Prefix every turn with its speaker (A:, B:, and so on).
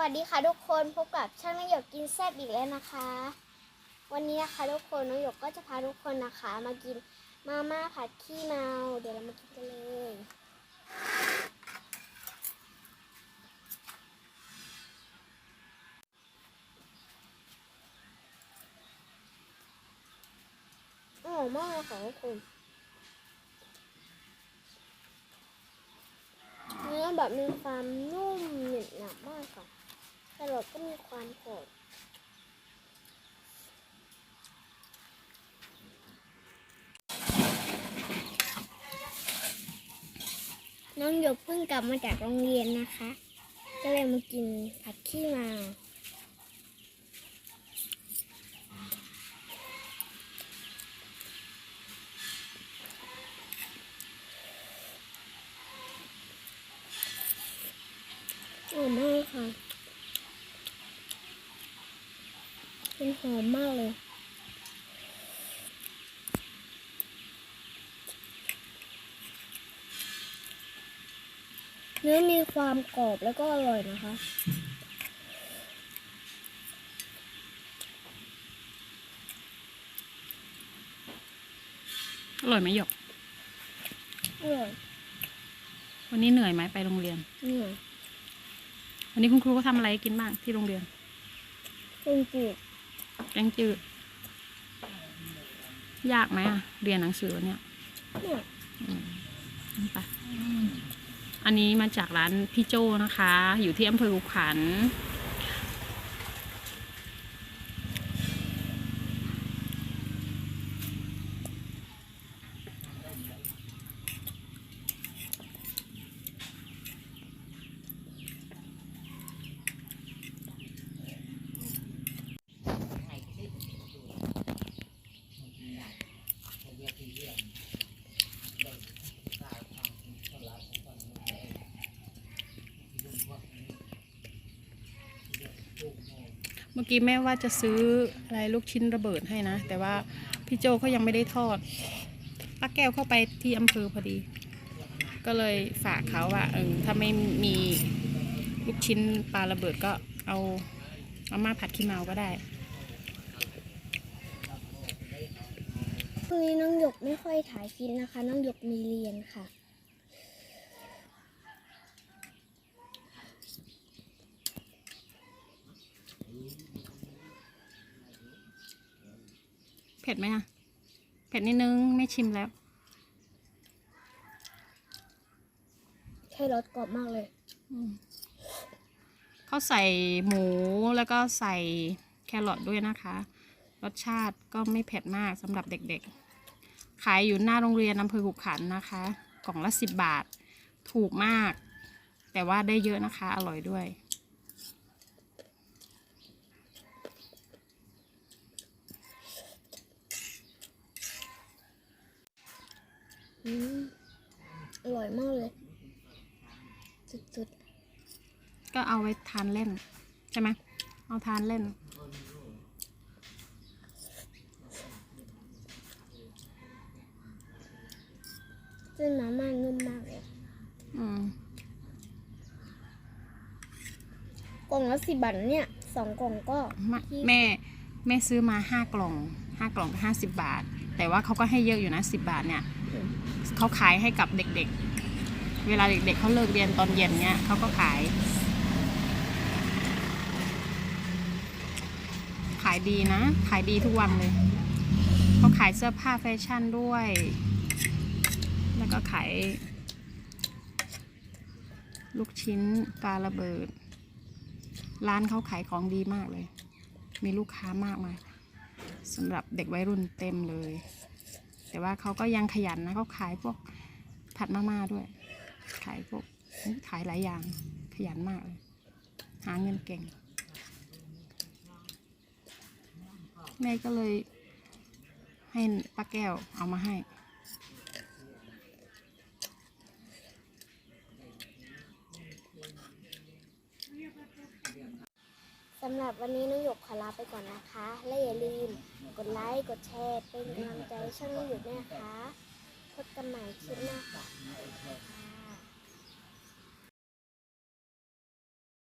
A: วัสดีค่ะทุกคนพบกับช่างน้องหยกกินแซ่บอีกแล้วนะคะ วันนี้นะคะทุกคนน้องหยกก็จะพาทุกคนนะคะ มากินมาม่าผัดขี้เมา เดี๋ยวเรามากินกันเลยอร่อยมากเลยค่ะทุกคนเนื้อแบบมีความนุ่มเหนียวหนับมากค่ะ แครอทก็มีความกรอบน้องหยกเพิ่งกลับมาจากโรงเรียนนะคะ ก็เลยมากินผัดขี้มาอร่อย มากค่ะเป็นหอมมากเลย เนื้อมีความกรอบแล้วก็อร่อยนะคะ
B: อร่อยไหมหยก
A: อร่อย
B: วันนี้เหนื่อยไหมไปโรงเรียน
A: นี่ไง
B: วันนี้คุณครูก็ทำอะไรให้กินบ้างที่โรงเรียน
A: เป็นจืด
B: แกงจืด ยากไหมอะเรียนหนังสือวันเนี่ยไปอันนี้มาจากร้านพี่โจนะคะ อยู่ที่อำเภอขุขันธ์ มื่อกี้แม่ว่าจะซื้ออะไรลูกชิ้นระเบิดให้นะ แต่ว่าพี่โจเขายังไม่ได้ทอดป้าแก้วเข้าไปที่อำเภอพอดี ก็เลยฝากเขาว่าเออถ้าไม่มีลูกชิ้นปลาระเบิดก็เอามาม่าผัดขี้เมาก็ได้
A: พรุ่งนี้น้องหยกไม่ค่อยถ่ายคลิปนะคะ น้องหยกมีเรียนค่ะ
B: ผ็ดไหมอะเผ็ดนิดนึงไม่ชิมแล้ว
A: แค่รสกรอบมากเลย
B: เขาใส่หมูแล้วก็ใส่แครอทด้วยนะคะ รสชาติก็ไม่เผ็ดมากสำหรับเด็กๆ ขายอยู่หน้าโรงเรียนอำเภอขุขันธ์นะคะ กล่องละสิบบาท ถูกมาก แต่ว่าได้เยอะนะคะ อร่อยด้วย
A: อืมอร่อยมากเลย สุด
B: ก็เอาไว้ทานเล่น ใช่ไหม เอาทานเล่น
A: ๆเส้นมาม่านุ่มมากเลย
B: อืม
A: กล่องละสิบบาทนะเนี่ยสองกล่องก็
B: แม่แม่แม่ซื้อมาห้ากล่องห้ากล่องก็ห้าสิบบาท แต่ว่าเขาก็ให้เยอะอยู่นะสิบบาทเนี่ย
A: อืม
B: เขาขายให้กับเด็กๆ เวลาเด็กๆเขาเลิกเรียนตอนเย็นเนี่ยเขาก็ขาย ขายดีนะ ขายดีทุกวันเลยเขาขายเสื้อผ้าแฟชั่นด้วย แล้วก็ขายลูกชิ้นปลาระเบิด ร้านเขาขายของดีมากเลย มีลูกค้ามากมายสำหรับเด็กวัยรุ่นเต็มเลย แต่ว่าเขาก็ยังขยันนะเขาขายพวกผัดมาม่าด้วย ขายพวกขายหลายอย่างขยันมากเลยหาเงินเก่ง แม่ก็เลยให้ป้าแก้วเอามาให้
A: สำหรับวันนี้น้องหยกขอลาไปก่อนนะคะ และอย่าลืมกดไลค์กดแชร์เป็นกำลังใจช่างน้องหยกด้วยนะคะพบกันใหม่คลิปหน้าค่ะ